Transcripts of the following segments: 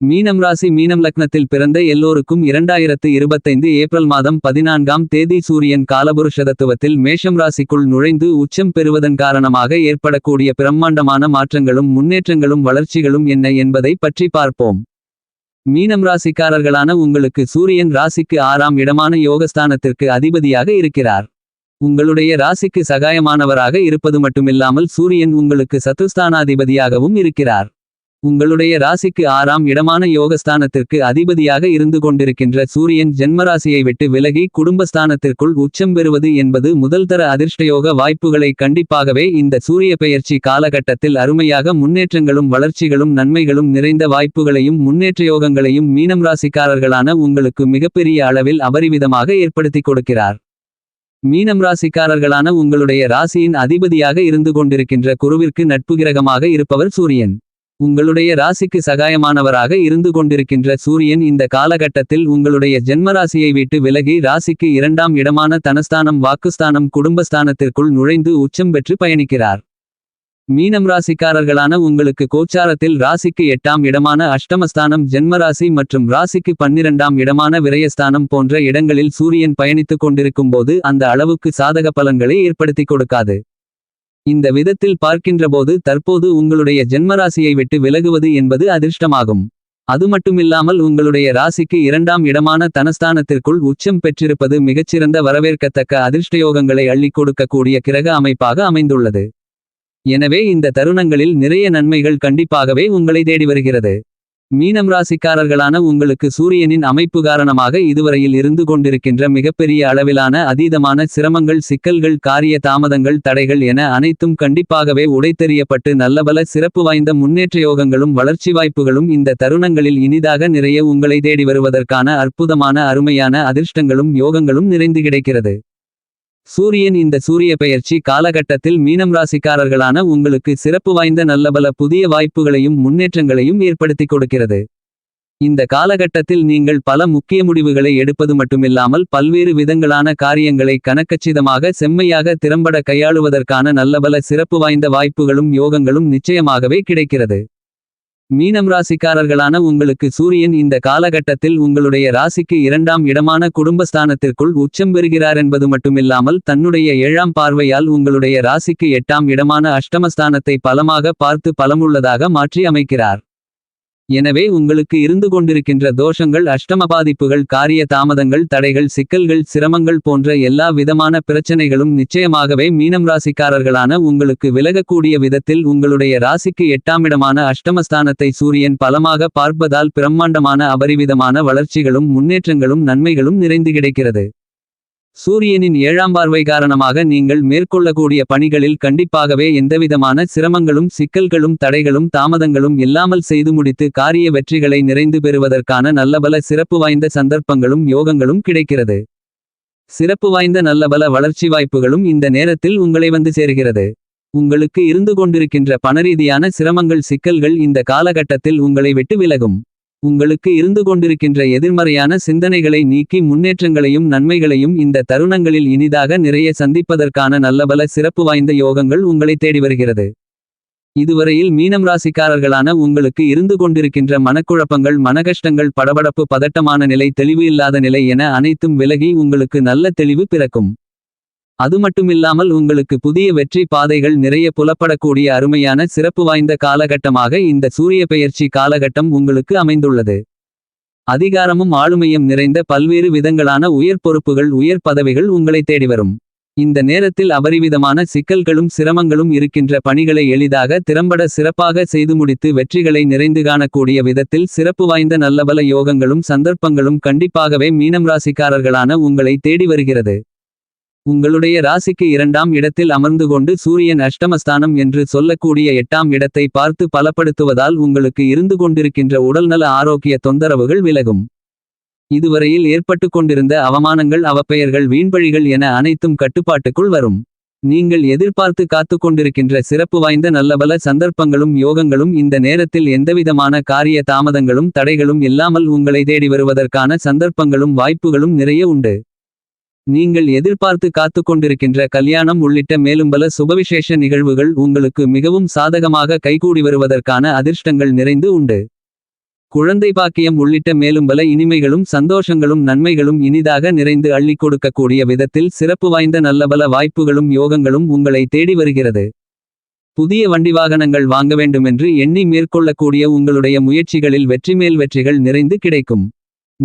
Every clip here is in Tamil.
மீனம் ராசி மீனம் லக்னத்தில் பிறந்த எல்லோருக்கும் இரண்டாயிரத்து இருபத்தைந்து ஏப்ரல் மாதம் பதினான்காம் தேதி சூரியன் காலபுருஷதத்துவத்தில் மேஷம் ராசிக்குள் நுழைந்து உச்சம் பெறுவதன் காரணமாக ஏற்படக்கூடிய பிரம்மாண்டமான மாற்றங்களும் முன்னேற்றங்களும் வளர்ச்சிகளும் என்ன என்பதை பற்றி பார்ப்போம். மீனம் ராசிக்காரர்களான உங்களுக்கு சூரியன் ராசிக்கு ஆறாம் இடமான யோகஸ்தானத்திற்கு அதிபதியாக இருக்கிறார். உங்களுடைய ராசிக்கு சகாயமானவராக இருப்பது மட்டுமில்லாமல் சூரியன் உங்களுக்கு சத்துஸ்தானாதிபதியாகவும் இருக்கிறார். உங்களுடைய ராசிக்கு ஆறாம் இடமான யோகஸ்தானத்திற்கு அதிபதியாக இருந்து கொண்டிருக்கின்ற சூரியன் ஜென்மராசியை விட்டு விலகி குடும்பஸ்தானத்திற்குள் உச்சம் பெறுவது என்பது முதல்தர அதிர்ஷ்டயோக வாய்ப்புகளை கண்டிப்பாகவே இந்த சூரிய பெயர்ச்சி காலகட்டத்தில் அருமையாக முன்னேற்றங்களும் வளர்ச்சிகளும் நன்மைகளும் நிறைந்த வாய்ப்புகளையும் முன்னேற்றயோகங்களையும் மீனம் ராசிக்காரர்களான உங்களுக்கு மிகப்பெரிய அளவில் அபரிவிதமாக ஏற்படுத்திக் கொடுக்கிறார். மீனம் ராசிக்காரர்களான உங்களுடைய ராசியின் அதிபதியாக இருந்து கொண்டிருக்கின்ற குருவிற்கு நட்பு கிரகமாக இருப்பவர் சூரியன். உங்களுடைய ராசிக்கு சகாயமானவராக இருந்து கொண்டிருக்கின்ற சூரியன் இந்த காலகட்டத்தில் உங்களுடைய ஜென்மராசியை விட்டு விலகி ராசிக்கு இரண்டாம் இடமான தனஸ்தானம் வாக்குஸ்தானம் குடும்பஸ்தானத்திற்குள் நுழைந்து உச்சம் பெற்று பயணிக்கிறார். மீனம் ராசிக்காரர்களான உங்களுக்கு கோச்சாரத்தில் ராசிக்கு எட்டாம் இடமான அஷ்டமஸ்தானம் ஜென்மராசி மற்றும் ராசிக்கு பன்னிரண்டாம் இடமான விரயஸ்தானம் போன்ற இடங்களில் சூரியன் பயணித்துக் கொண்டிருக்கும்போது அந்த அளவுக்கு சாதக பலன்களை ஏற்படுத்திக் கொடுக்காது. இந்த விதத்தில் பார்க்கின்றபோது தற்போது உங்களுடைய ஜென்மராசியை விட்டு விலகுவது என்பது அதிர்ஷ்டமாகும். அது மட்டுமில்லாமல் உங்களுடைய ராசிக்கு இரண்டாம் இடமான தனஸ்தானத்திற்குள் உச்சம் பெற்றிருப்பது மிகச்சிறந்த வரவேற்கத்தக்க அதிர்ஷ்டயோகங்களை அள்ளிக் கொடுக்கக்கூடிய கிரக அமைப்பாக அமைந்துள்ளது. எனவே இந்த தருணங்களில் நிறைய நன்மைகள் கண்டிப்பாகவே உங்களை தேடி வருகிறது. மீனம் ராசிக்காரர்களான உங்களுக்கு சூரியனின் அமைப்பு காரணமாக இதுவரையில் இருந்து கொண்டிருக்கின்ற மிகப்பெரிய அளவிலான அதீதமான சிரமங்கள் சிக்கல்கள் காரிய தாமதங்கள் தடைகள் என அனைத்தும் கண்டிப்பாகவே உடைத்தெறியப்பட்டு நல்லபல சிறப்பு வாய்ந்த முன்னேற்ற யோகங்களும் வளர்ச்சி வாய்ப்புகளும் இந்த தருணங்களில் இனிதாக நிறைய உங்களை தேடி வருவதற்கான அற்புதமான அருமையான அதிர்ஷ்டங்களும் யோகங்களும் நிறைந்து கிடைக்கிறது. சூரியன் இந்த சூரிய பெயர்ச்சி காலகட்டத்தில் மீனம் ராசிக்காரர்களான உங்களுக்கு சிறப்பு வாய்ந்த நல்லபல புதிய வாய்ப்புகளையும் முன்னேற்றங்களையும் ஏற்படுத்திக் கொடுக்கிறது. இந்த காலகட்டத்தில் நீங்கள் பல முக்கிய முடிவுகளை எடுப்பது மட்டுமில்லாமல் பல்வேறு விதங்களான காரியங்களை கணக்கச்சிதமாக செம்மையாக திறம்பட கையாளுவதற்கான நல்லபல சிறப்பு வாய்ந்த வாய்ப்புகளும் யோகங்களும் நிச்சயமாகவே கிடைக்கிறது. மீனம் ராசிக்காரர்களான உங்களுக்கு சூரியன் இந்த காலகட்டத்தில் உங்களுடைய ராசிக்கு இரண்டாம் இடமான குடும்பஸ்தானத்திற்குள் உச்சம் பெறுகிறார் என்பது மட்டுமில்லாமல் தன்னுடைய ஏழாம் பார்வையால் உங்களுடைய ராசிக்கு எட்டாம் இடமான அஷ்டமஸ்தானத்தை பலமாக பார்த்து பலமுள்ளதாக மாற்றி அமைக்கிறார். எனவே உங்களுக்கு இருந்து கொண்டிருக்கின்ற தோஷங்கள் அஷ்டம பாதிப்புகள் காரிய தாமதங்கள் தடைகள் சிக்கல்கள் சிரமங்கள் போன்ற எல்லா விதமான பிரச்சனைகளும் நிச்சயமாகவே மீனம் ராசிக்காரர்களான உங்களுக்கு விலகக்கூடிய விதத்தில் உங்களுடைய ராசிக்கு எட்டாமிடமான அஷ்டமஸ்தானத்தை சூரியன் பலமாக பார்ப்பதால் பிரம்மாண்டமான அபரிவிதமான வளர்ச்சிகளும் முன்னேற்றங்களும் நன்மைகளும் நிறைந்து கிடைக்கிறது. சூரியனின் ஏழாம் பார்வை காரணமாக நீங்கள் மேற்கொள்ளக்கூடிய பணிகளில் கண்டிப்பாகவே எந்தவிதமான சிரமங்களும் சிக்கல்களும் தடைகளும் தாமதங்களும் இல்லாமல் செய்து முடித்து காரிய வெற்றிகளை நிறைந்து பெறுவதற்கான நல்லபல சிறப்பு வாய்ந்த சந்தர்ப்பங்களும் யோகங்களும் கிடைக்கிறது. சிறப்பு வாய்ந்த நல்லபல வளர்ச்சி வாய்ப்புகளும் இந்த நேரத்தில் உங்களை வந்து சேர்கிறது. உங்களுக்கு இருந்து கொண்டிருக்கின்ற பணரீதியான சிரமங்கள் சிக்கல்கள் இந்த காலகட்டத்தில் உங்களை விட்டு விலகும். உங்களுக்கு இருந்து கொண்டிருக்கின்ற எதிர்மறையான சிந்தனைகளை நீக்கி முன்னேற்றங்களையும் நன்மைகளையும் இந்த தருணங்களில் இனிதாக நிறைய சந்திப்பதற்கான நல்லபல சிறப்பு வாய்ந்த யோகங்கள் உங்களை தேடி வருகிறது. இதுவரையில் மீனம் ராசிக்காரர்களான உங்களுக்கு இருந்து கொண்டிருக்கின்ற மனக்குழப்பங்கள் மனகஷ்டங்கள் படபடப்பு பதட்டமான நிலை தெளிவு இல்லாத நிலை என அனைத்தும் விலகி உங்களுக்கு நல்ல தெளிவு பிறக்கும். அது மட்டுமில்லாமல் உங்களுக்கு புதிய வெற்றி பாதைகள் நிறைய புலப்படக்கூடிய அருமையான சிறப்பு வாய்ந்த காலகட்டமாக இந்த சூரிய பெயர்ச்சி காலகட்டம் உங்களுக்கு அமைந்துள்ளது. அதிகாரமும் ஆளுமையும் நிறைந்த பல்வேறு விதங்களான உயர் பொறுப்புகள் உயர் பதவிகள் உங்களை தேடி வரும். இந்த நேரத்தில் அபரிவிதமான சிக்கல்களும் சிரமங்களும் இருக்கின்ற பணிகளை எளிதாக திறம்பட சிறப்பாக செய்து முடித்து வெற்றிகளை நிறைந்து காணக்கூடிய விதத்தில் சிறப்பு வாய்ந்த நல்லபல யோகங்களும் சந்தர்ப்பங்களும் கண்டிப்பாகவே மீனம் ராசிக்காரர்களான உங்களை தேடி வருகிறது. உங்களுடைய ராசிக்கு இரண்டாம் இடத்தில் அமர்ந்து கொண்டு சூரியன் அஷ்டமஸ்தானம் என்று சொல்லக்கூடிய எட்டாம் இடத்தை பார்த்து பலப்படுத்துவதால் உங்களுக்கு இருந்து கொண்டிருக்கின்ற உடல்நல ஆரோக்கிய தொந்தரவுகள் விலகும். இதுவரையில் ஏற்பட்டு கொண்டிருந்த அவமானங்கள் அவப்பெயர்கள் வீண்பழிகள் என அனைத்தும் கட்டுப்பாட்டுக்குள் வரும். நீங்கள் எதிர்பார்த்து காத்து கொண்டிருக்கின்ற சிறப்பு வாய்ந்த நல்லபல சந்தர்ப்பங்களும் யோகங்களும் இந்த நேரத்தில் எந்தவிதமான காரிய தாமதங்களும் தடைகளும் இல்லாமல் உங்களை தேடி வருவதற்கான சந்தர்ப்பங்களும் வாய்ப்புகளும் நிறைய உண்டு. நீங்கள் எதிர்பார்த்து காத்து கொண்டிருக்கின்ற கல்யாணம் உள்ளிட்ட மேலும் பல சுபவிசேஷ நிகழ்வுகள் உங்களுக்கு மிகவும் சாதகமாக கைகூடி வருவதற்கான அதிர்ஷ்டங்கள் நிறைந்து உண்டு குழந்தை பாக்கியம் உள்ளிட்ட மேலும் பல இனிமைகளும் சந்தோஷங்களும் நன்மைகளும் இனிதாக நிறைந்து அள்ளிக் கொடுக்கக்கூடிய விதத்தில் சிறப்பு வாய்ந்த நல்லபல வாய்ப்புகளும் யோகங்களும் உங்களை தேடி வருகிறது. புதிய வண்டி வாகனங்கள் வாங்க வேண்டுமென்று எண்ணி மேற்கொள்ளக்கூடிய உங்களுடைய முயற்சிகளில் வெற்றிமேல் வெற்றிகள் நிறைந்து கிடைக்கும்.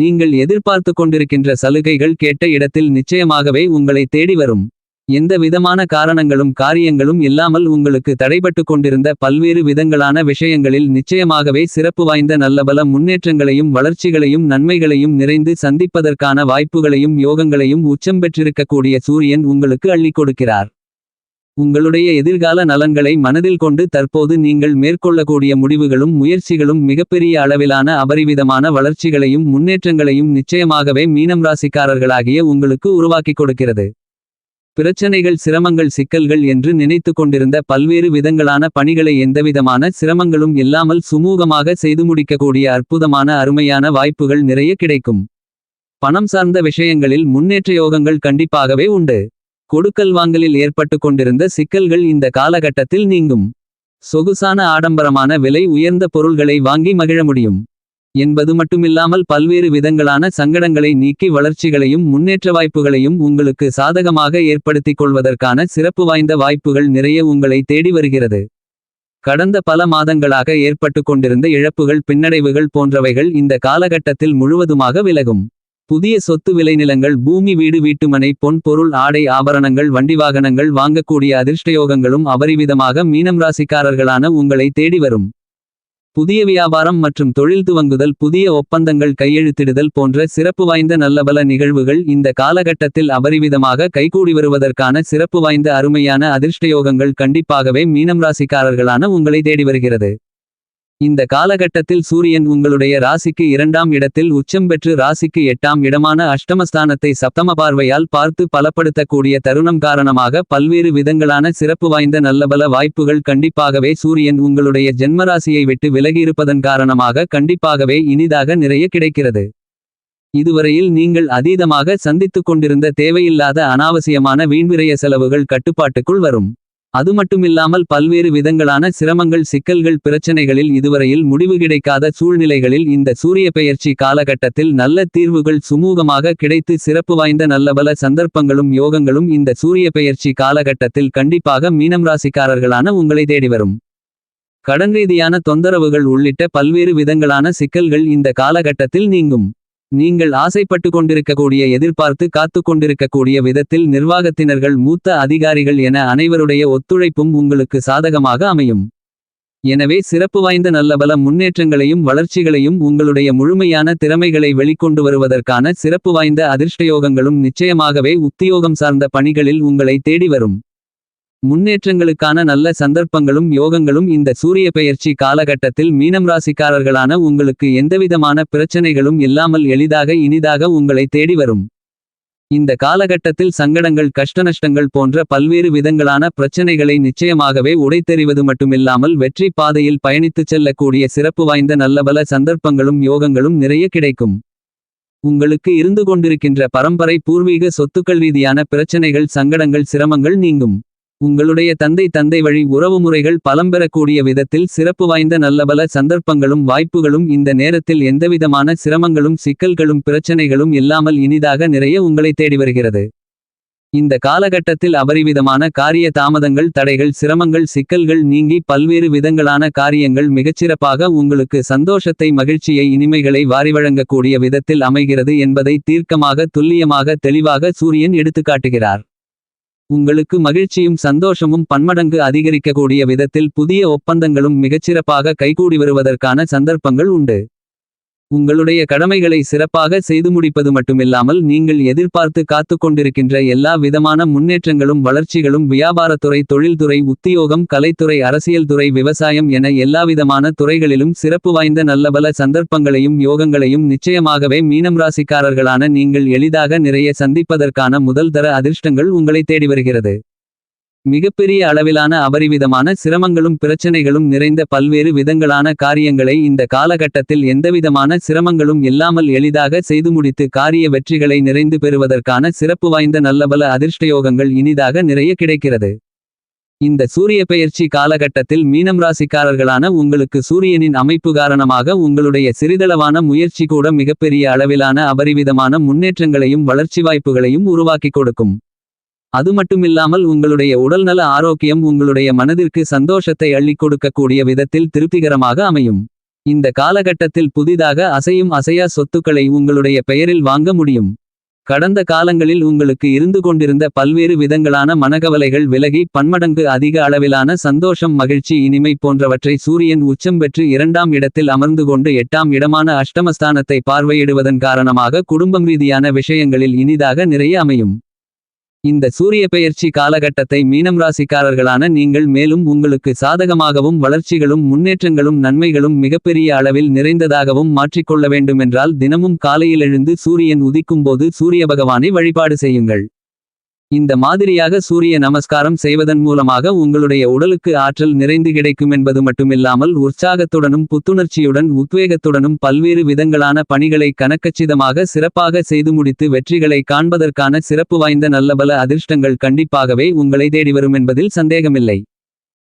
நீங்கள் எதிர்பார்த்து கொண்டிருக்கின்ற சலுகைகள் கேட்ட இடத்தில் நிச்சயமாகவே உங்களை தேடி வரும். எந்த விதமான காரணங்களும் காரியங்களும் இல்லாமல் உங்களுக்கு தடைபட்டு கொண்டிருந்த பல்வேறு விதங்களான விஷயங்களில் நிச்சயமாகவே சிறப்பு வாய்ந்த நல்லபல முன்னேற்றங்களையும் வளர்ச்சிகளையும் நன்மைகளையும் நிறைந்து சந்திப்பதற்கான வாய்ப்புகளையும் யோகங்களையும் உச்சம் பெற்றிருக்கக்கூடிய சூரியன் உங்களுக்கு அள்ளிக் கொடுக்கிறார். உங்களுடைய எதிர்கால நலன்களை மனதில் கொண்டு தற்போது நீங்கள் மேற்கொள்ளக்கூடிய முடிவுகளும் முயற்சிகளும் மிகப்பெரிய அளவிலான அபரிவிதமான வளர்ச்சிகளையும் முன்னேற்றங்களையும் நிச்சயமாகவே மீனம் ராசிக்காரர்களாகிய உங்களுக்கு உருவாக்கிக் கொடுக்கிறது. பிரச்சனைகள் சிரமங்கள் சிக்கல்கள் என்று நினைத்து கொண்டிருந்த பல்வேறு விதங்களான பணிகளை எந்தவிதமான சிரமங்களும் இல்லாமல் சுமூகமாக செய்து முடிக்கக்கூடிய அற்புதமான அருமையான வாய்ப்புகள் நிறைய கிடைக்கும். பணம் சார்ந்த விஷயங்களில் முன்னேற்ற யோகங்கள் கண்டிப்பாகவே உண்டு. கொடுக்கல் வாங்கலில் ஏற்பட்டு கொண்டிருந்த சிக்கல்கள் இந்த காலகட்டத்தில் நீங்கும். சொகுசான ஆடம்பரமான விலை உயர்ந்த பொருள்களை வாங்கி மகிழ முடியும். என்பது மட்டுமில்லாமல் பல்வேறு விதங்களான சங்கடங்களை நீக்கி வளர்ச்சிகளையும் முன்னேற்ற வாய்ப்புகளையும் உங்களுக்கு சாதகமாக ஏற்படுத்திக் கொள்வதற்கான சிறப்பு வாய்ந்த வாய்ப்புகள் நிறைய உங்களை தேடி வருகிறது. கடந்த பல மாதங்களாக ஏற்பட்டு கொண்டிருந்த இழப்புகள் பின்னடைவுகள் போன்றவைகள் இந்த காலகட்டத்தில் முழுவதுமாக விலகும். புதிய சொத்து விளைநிலங்கள் பூமி வீடு வீட்டுமனை பொன் பொருள் ஆடை ஆபரணங்கள் வண்டி வாகனங்கள் வாங்கக்கூடிய அதிர்ஷ்டயோகங்களும் அபரிவிதமாக மீனம் ராசிக்காரர்களான உங்களை தேடி வரும். புதிய வியாபாரம் மற்றும் தொழில் துவங்குதல் புதிய ஒப்பந்தங்கள் கையெழுத்திடுதல் போன்ற சிறப்பு வாய்ந்த நல்லபல நிகழ்வுகள் இந்த காலகட்டத்தில் அபரிவிதமாக கைகூடி வருவதற்கான சிறப்பு வாய்ந்த அருமையான அதிர்ஷ்டயோகங்கள் கண்டிப்பாகவே மீனம் ராசிக்காரர்களான உங்களை தேடி வருகிறது. இந்த காலகட்டத்தில் சூரியன் உங்களுடைய ராசிக்கு இரண்டாம் இடத்தில் உச்சம் பெற்று ராசிக்கு எட்டாம் இடமான அஷ்டமஸ்தானத்தை சப்தம பார்வையால் பார்த்து பலப்படுத்தக்கூடிய தருணம் காரணமாக பல்வேறு விதங்களான சிறப்பு வாய்ந்த நல்லபல வாய்ப்புகள் கண்டிப்பாகவே சூரியன் உங்களுடைய ஜென்மராசியை விட்டு விலகியிருப்பதன் காரணமாக கண்டிப்பாகவே இனிதாக நிறைய கிடைக்கிறது. இதுவரையில் நீங்கள் அதீதமாக சந்தித்துக் கொண்டிருந்த தேவையில்லாத அனாவசியமான வீண்விரைய செலவுகள் கட்டுப்பாட்டுக்குள் வரும். அது மட்டுமில்லாமல் பல்வேறு விதங்களான சிரமங்கள் சிக்கல்கள் பிரச்சனைகளில் இதுவரையில் முடிவு கிடைக்காத சூழ்நிலைகளில் இந்த சூரிய பெயர்ச்சி காலகட்டத்தில் நல்ல தீர்வுகள் சுமூகமாக கிடைத்து சிறப்பு வாய்ந்த நல்லபல சந்தர்ப்பங்களும் யோகங்களும் இந்த சூரிய பெயர்ச்சி காலகட்டத்தில் கண்டிப்பாக மீனம் ராசிக்காரர்களான உங்களை தேடி வரும். கடன் ரீதியான தொந்தரவுகள் உள்ளிட்ட பல்வேறு விதங்களான சிக்கல்கள் இந்த காலகட்டத்தில் நீங்கும். நீங்கள் ஆசைப்பட்டு கொண்டிருக்கக்கூடிய எதிர்பார்த்து காத்து கொண்டிருக்கக்கூடிய விதத்தில் நிர்வாகத்தினர்கள் மூத்த அதிகாரிகள் என அனைவருடைய ஒத்துழைப்பும் உங்களுக்கு சாதகமாக அமையும். எனவே சிறப்பு வாய்ந்த நல்லபல முன்னேற்றங்களையும் வளர்ச்சிகளையும் உங்களுடைய முழுமையான திறமைகளை வெளிக்கொண்டு வருவதற்கான சிறப்பு வாய்ந்த அதிர்ஷ்டயோகங்களும் நிச்சயமாகவே உத்தியோகம் சார்ந்த பணிகளில் உங்களை தேடி வரும். முன்னேற்றங்களுக்கான நல்ல சந்தர்ப்பங்களும் யோகங்களும் இந்த சூரிய பெயர்ச்சி காலகட்டத்தில் மீனம் ராசிக்காரர்களான உங்களுக்கு எந்தவிதமான பிரச்சனைகளும் இல்லாமல் எளிதாக இனிதாக உங்களை தேடி வரும். இந்த காலகட்டத்தில் சங்கடங்கள் கஷ்டநஷ்டங்கள் போன்ற பல்வேறு விதங்களான பிரச்சனைகளை நிச்சயமாகவே உடைத்தெறிவது மட்டுமில்லாமல் வெற்றி பாதையில் பயணித்துச் செல்லக்கூடிய சிறப்பு வாய்ந்த நல்லபல சந்தர்ப்பங்களும் யோகங்களும் நிறைய கிடைக்கும். உங்களுக்கு இருந்து கொண்டிருக்கின்ற பரம்பரை பூர்வீக சொத்துக்கள் ரீதியான பிரச்சனைகள் சங்கடங்கள் சிரமங்கள் நீங்கும். உங்களுடைய தந்தை தந்தை வழி உறவுமுறைகள் பலம்பெறக்கூடிய விதத்தில் சிறப்பு வாய்ந்த நல்லபல சந்தர்ப்பங்களும் வாய்ப்புகளும் இந்த நேரத்தில் எந்தவிதமான சிரமங்களும் சிக்கல்களும் பிரச்சனைகளும் இல்லாமல் இனிதாக நிறைய உங்களை தேடி வருகிறது. இந்த காலகட்டத்தில் அபரிவிதமான காரிய தாமதங்கள் தடைகள் சிரமங்கள் சிக்கல்கள் நீங்கி பல்வேறு விதங்களான காரியங்கள் மிகச்சிறப்பாக உங்களுக்கு சந்தோஷத்தை மகிழ்ச்சியை இனிமைகளை வாரிவழங்கக்கூடிய விதத்தில் அமைகிறது என்பதை தீர்க்கமாக துல்லியமாக தெளிவாக சூரியன் எடுத்துக்காட்டுகிறார். உங்களுக்கு மகிழ்ச்சியும் சந்தோஷமும் பன்மடங்கு அதிகரிக்கக்கூடிய விதத்தில் புதிய ஒப்பந்தங்களும் மிகச்சிறப்பாக கைகூடி வருவதற்கான சந்தர்ப்பங்கள் உண்டு. உங்களுடைய கடமைகளை சிறப்பாக செய்து முடிப்பது மட்டுமில்லாமல் நீங்கள் எதிர்பார்த்து காத்துக் கொண்டிருக்கின்ற எல்லா விதமான முன்னேற்றங்களும் வளர்ச்சிகளும் வியாபாரத்துறை தொழில்துறை உத்தியோகம் கலைத்துறை அரசியல் துறை விவசாயம் என எல்லாவிதமான துறைகளிலும் சிறப்பு வாய்ந்த நல்லபல சந்தர்ப்பங்களையும் யோகங்களையும் நிச்சயமாகவே மீனம் ராசிக்காரர்களான நீங்கள் எளிதாக நிறைய சந்திப்பதற்கான முதல் தர அதிர்ஷ்டங்கள் உங்களை தேடி வருகிறது. மிகப்பெரிய அளவிலான அபரிவிதமான சிரமங்களும் பிரச்சனைகளும் நிறைந்த பல்வேறு விதங்களான காரியங்களை இந்த காலகட்டத்தில் எந்தவிதமான சிரமங்களும் இல்லாமல் எளிதாக செய்து முடித்து காரிய வெற்றிகளை நிறைந்து பெறுவதற்கான சிறப்பு வாய்ந்த நல்லபல அதிர்ஷ்டயோகங்கள் இனிதாக நிறைய கிடைக்கிறது. இந்த சூரிய பெயர்ச்சி காலகட்டத்தில் மீனம் ராசிக்காரர்களான உங்களுக்கு சூரியனின் அமைப்பு காரணமாக உங்களுடைய சிறிதளவான முயற்சி கூட மிகப்பெரிய அளவிலான அபரிவிதமான முன்னேற்றங்களையும் வளர்ச்சி வாய்ப்புகளையும் உருவாக்கிக் கொடுக்கும் அது மட்டுமில்லாமல் உங்களுடைய உடல்நல ஆரோக்கியம் உங்களுடைய மனதிற்கு சந்தோஷத்தை அள்ளிக் கொடுக்கக்கூடிய விதத்தில் திருப்திகரமாக அமையும். இந்த காலகட்டத்தில் புதிதாக அசையும் அசையா சொத்துக்களை உங்களுடைய பெயரில் வாங்க முடியும். கடந்த காலங்களில் உங்களுக்கு இருந்து கொண்டிருந்த பல்வேறு விதங்களான மனகவலைகள் விலகி பன்மடங்கு அதிக அளவிலான சந்தோஷம் மகிழ்ச்சி இனிமை போன்றவற்றை சூரியன் உச்சம் பெற்று இரண்டாம் இடத்தில் அமர்ந்து கொண்டு எட்டாம் இடமான அஷ்டமஸ்தானத்தை பார்வையிடுவதன் காரணமாக குடும்பம் ரீதியான விஷயங்களில் இனிதாக நிறைய அமையும். இந்த சூரிய பெயர்ச்சி காலகட்டத்தை மீனம் ராசிக்காரர்களான நீங்கள் மேலும் உங்களுக்கு சாதகமாகவும் வளர்ச்சிகளும் முன்னேற்றங்களும் நன்மைகளும் மிகப்பெரிய அளவில் நிறைந்ததாகவும் மாற்றிக்கொள்ள வேண்டுமென்றால் தினமும் காலையில் எழுந்து சூரியன் உதிக்கும் போது சூரிய பகவானை வழிபாடு செய்யுங்கள். இந்த மாதிரியாக சூரிய நமஸ்காரம் செய்வதன் மூலமாக உங்களுடைய உடலுக்கு ஆற்றல் நிறைந்து கிடைக்கும் என்பது மட்டுமில்லாமல் உற்சாகத்துடனும் புத்துணர்ச்சியுடன் உத்வேகத்துடனும் பல்வேறு விதங்களான பணிகளை கணக்கச்சிதமாக சிறப்பாக செய்து முடித்து வெற்றிகளை காண்பதற்கான சிறப்பு வாய்ந்த நல்லபல அதிர்ஷ்டங்கள் கண்டிப்பாகவே உங்களை தேடி வரும் என்பதில் சந்தேகமில்லை.